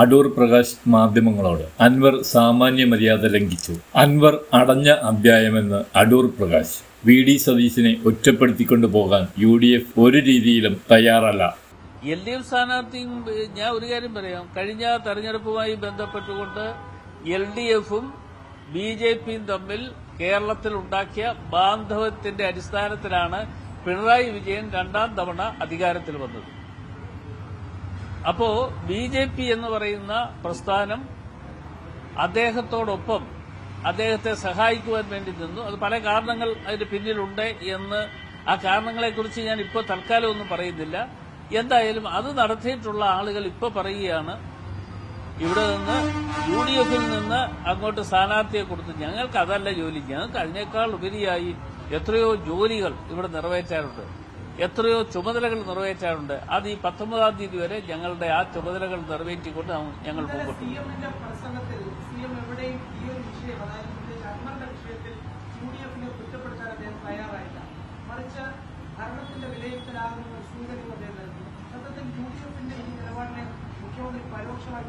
അടൂർ പ്രകാശ് മാധ്യമങ്ങളോട് അൻവർ സാമാന്യ മര്യാദ ലംഘിച്ചു. അൻവർ അടഞ്ഞ അധ്യായമെന്ന് അടൂർ പ്രകാശ്. വി ഡി സതീശിനെ ഒറ്റപ്പെടുത്തിക്കൊണ്ടു പോകാൻ യു ഡി എഫ് ഒരു രീതിയിലും തയ്യാറല്ല. എൽ ഡി എഫ് സ്ഥാനാർത്ഥിയും ഞാൻ ഒരു കാര്യം പറയാം. കഴിഞ്ഞ തെരഞ്ഞെടുപ്പുമായി ബന്ധപ്പെട്ടുകൊണ്ട് എൽ ഡി എഫും ബി ജെ പിയും തമ്മിൽ കേരളത്തിൽ ഉണ്ടാക്കിയ ബാന്ധവത്തിന്റെ അടിസ്ഥാനത്തിലാണ് പിണറായി വിജയൻ രണ്ടാം തവണ അധികാരത്തിൽ വന്നത്. അപ്പോ ബി ജെ പി എന്ന് പറയുന്ന പ്രസ്ഥാനം അദ്ദേഹത്തോടൊപ്പം അദ്ദേഹത്തെ സഹായിക്കുവാൻ വേണ്ടി നിന്നു. അത് പല കാരണങ്ങൾ അതിന് പിന്നിലുണ്ട് എന്ന് ആ കാരണങ്ങളെക്കുറിച്ച് ഞാൻ ഇപ്പോൾ തൽക്കാലം ഒന്നും പറയുന്നില്ല. എന്തായാലും അത് നടത്തിയിട്ടുള്ള ആളുകൾ ഇപ്പോൾ പറയുകയാണ് ഇവിടെ നിന്ന് യു ഡി എഫിൽ നിന്ന് അങ്ങോട്ട് സ്ഥാനാർത്ഥിയെ കൊടുത്തു ഞങ്ങൾക്ക് അതല്ല ജോലി. ഞങ്ങൾക്ക് അതിനേക്കാൾ ഉപരിയായി എത്രയോ ജോലികൾ ഇവിടെ നിറവേറ്റാറുണ്ട് എത്രയോ ചുമതലകൾ നിറവേറ്റാറുണ്ട് അത് ഈ പത്തൊമ്പതാം തീയതി വരെ ഞങ്ങളുടെ ആ ചുമതലകൾ നിറവേറ്റിക്കൊണ്ട് ഞങ്ങൾ മുമ്പോട്ട് വിലയിരുത്തലാകുന്ന അദ്ദേഹം നൽകി സത്യത്തിൽ യു ഡി എഫിന്റെ ഈ നിലപാടിനെ മുഖ്യമന്ത്രി പരോക്ഷമായി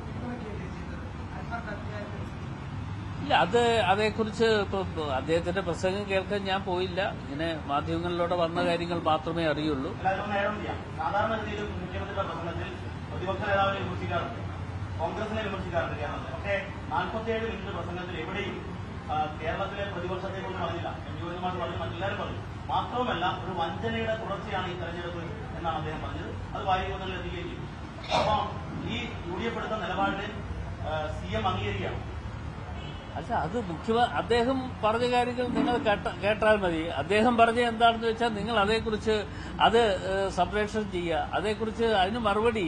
ഇല്ല അത് അതേക്കുറിച്ച് ഇപ്പൊ അദ്ദേഹത്തിന്റെ പ്രസംഗം കേൾക്കാൻ ഞാൻ പോയില്ല. ഇങ്ങനെ മാധ്യമങ്ങളിലൂടെ വന്ന കാര്യങ്ങൾ മാത്രമേ അറിയുള്ളൂ. മിനിറ്റ് പ്രസംഗത്തിൽ എവിടെയും കേരളത്തിലെ പ്രതിപക്ഷത്തെ കുറിച്ച് പറഞ്ഞില്ല. എം. ജി. ഗോവിന്ദമാർ പറഞ്ഞു മറ്റെല്ലാവരും പറഞ്ഞു. മാത്രവുമല്ല ഒരു വഞ്ചനയുടെ തുടർച്ചയാണ് ഈ തെരഞ്ഞെടുപ്പ് എന്നാണ് അദ്ദേഹം പറഞ്ഞത്. അത് വായുഗോതലിൽ എത്തിക്കുകയും ചെയ്തു. അപ്പം ഈ യു ഡി എഫ് എടുത്ത സി എം അംഗീകരിക്കുകയാണ്. അല്ല അത് മുഖ്യമ അദ്ദേഹം പറഞ്ഞ കാര്യങ്ങൾ നിങ്ങൾ കേട്ടാൽ മതി. അദ്ദേഹം പറഞ്ഞ എന്താണെന്ന് വെച്ചാൽ നിങ്ങൾ അതേക്കുറിച്ച് അത് സംപ്രേഷണം ചെയ്യുക. അതേക്കുറിച്ച് അതിന് മറുപടി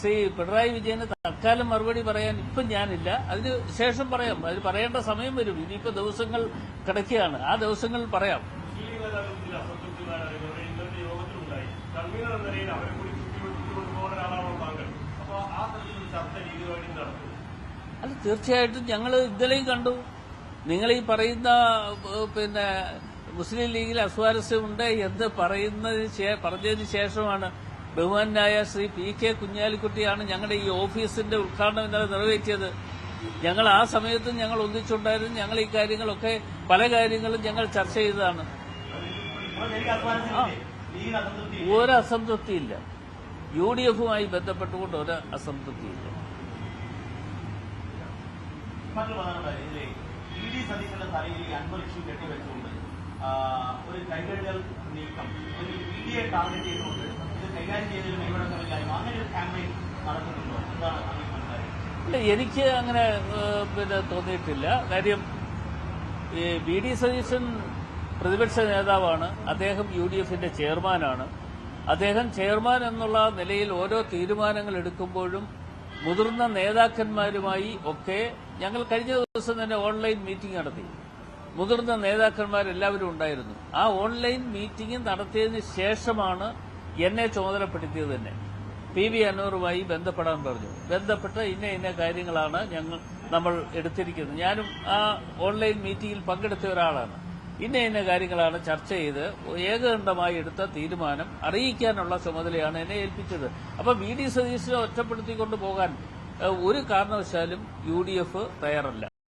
ശ്രീ പിണറായി വിജയന് തൽക്കാലം മറുപടി പറയാൻ ഇപ്പം ഞാനില്ല. അതിന് ശേഷം പറയാം. അതിന് പറയേണ്ട സമയം വരും. ഇനിയിപ്പോ ദിവസങ്ങൾ കിടക്കുകയാണ്. ആ ദിവസങ്ങളിൽ പറയാം. അല്ല തീർച്ചയായിട്ടും ഞങ്ങൾ ഇന്നലെയും കണ്ടു. നിങ്ങൾ ഈ പറയുന്ന പിന്നെ മുസ്ലിം ലീഗിൽ അസ്വാരസ്യമുണ്ട് എന്ന് പറയുന്നതിന് പറഞ്ഞതിന് ശേഷമാണ് ബഹുമാനായ ശ്രീ പി കെ കുഞ്ഞാലിക്കുട്ടിയാണ് ഞങ്ങളുടെ ഈ ഓഫീസിന്റെ ഉദ്ഘാടനം ഇന്നലെ നിറവേറ്റിയത്. ഞങ്ങൾ ആ സമയത്തും ഞങ്ങൾ ഒന്നിച്ചുണ്ടായിരുന്നു. ഞങ്ങൾ ഈ കാര്യങ്ങളൊക്കെ പല കാര്യങ്ങളും ഞങ്ങൾ ചർച്ച ചെയ്തതാണ്. ഒരു അസംതൃപ്തിയില്ല. യു ഡി എഫുമായി ബന്ധപ്പെട്ടുകൊണ്ട് ഒരു അസംതൃപ്തിയില്ല. മറ്റൊരു പ്രധാന കാര്യം ഇതിലെ ഇ ഡി സതീശന്റെ തലയിൽ അൻവർ ഇഷ്യൂ കെട്ടിവെച്ചുകൊണ്ട് ഒരു കൈകഴുകൽ നീക്കം ഒരു ഇ ഡിയെ ടാർഗറ്റ് ചെയ്തുകൊണ്ട് ഇത് കൈകാര്യം ചെയ്തതിൽ കൈവടക്കമില്ലായ്മ അങ്ങനെ ഒരു ക്യാമ്പയിൻ നടക്കുന്നുണ്ടോ? എന്താണ് എനിക്ക് അങ്ങനെ പിന്നെ തോന്നിയിട്ടില്ല. കാര്യം ഈ വി ഡി സതീശൻ പ്രതിപക്ഷ നേതാവാണ് അദ്ദേഹം യു ഡി എഫിന്റെ ചെയർമാനാണ്. അദ്ദേഹം ചെയർമാൻ എന്നുള്ള നിലയിൽ ഓരോ തീരുമാനങ്ങൾ എടുക്കുമ്പോഴും മുതിർന്ന നേതാക്കന്മാരുമായി ഒക്കെ ഞങ്ങൾ കഴിഞ്ഞ ദിവസം തന്നെ ഓൺലൈൻ മീറ്റിംഗ് നടത്തി. മുതിർന്ന നേതാക്കന്മാരെല്ലാവരും ഉണ്ടായിരുന്നു. ആ ഓൺലൈൻ മീറ്റിംഗ് നടത്തിയതിന് ശേഷമാണ് എന്നെ ചുമതലപ്പെടുത്തിയത് തന്നെ. പി വി അനൂറുമായി ബന്ധപ്പെടാൻ പറഞ്ഞു. ബന്ധപ്പെട്ട ഇന്ന ഇന്ന കാര്യങ്ങളാണ് ഞങ്ങൾ നമ്മൾ എടുത്തിരിക്കുന്നത്. ഞാനും ആ ഓൺലൈൻ മീറ്റിംഗിൽ പങ്കെടുത്ത ഒരാളാണ്. ഇന്ന ഇന്ന കാര്യങ്ങളാണ് ചർച്ച ചെയ്ത് ഏകകണ്ഠമായി എടുത്ത തീരുമാനം അറിയിക്കാനുള്ള ചുമതലയാണ് എന്നെ ഏൽപ്പിച്ചത്. അപ്പൊ വി ഡി സതീശനെ ഒറ്റപ്പെടുത്തിക്കൊണ്ട് പോകാൻ ഒരു കാരണവശാലും യു ഡി എഫ് തയ്യാറല്ല.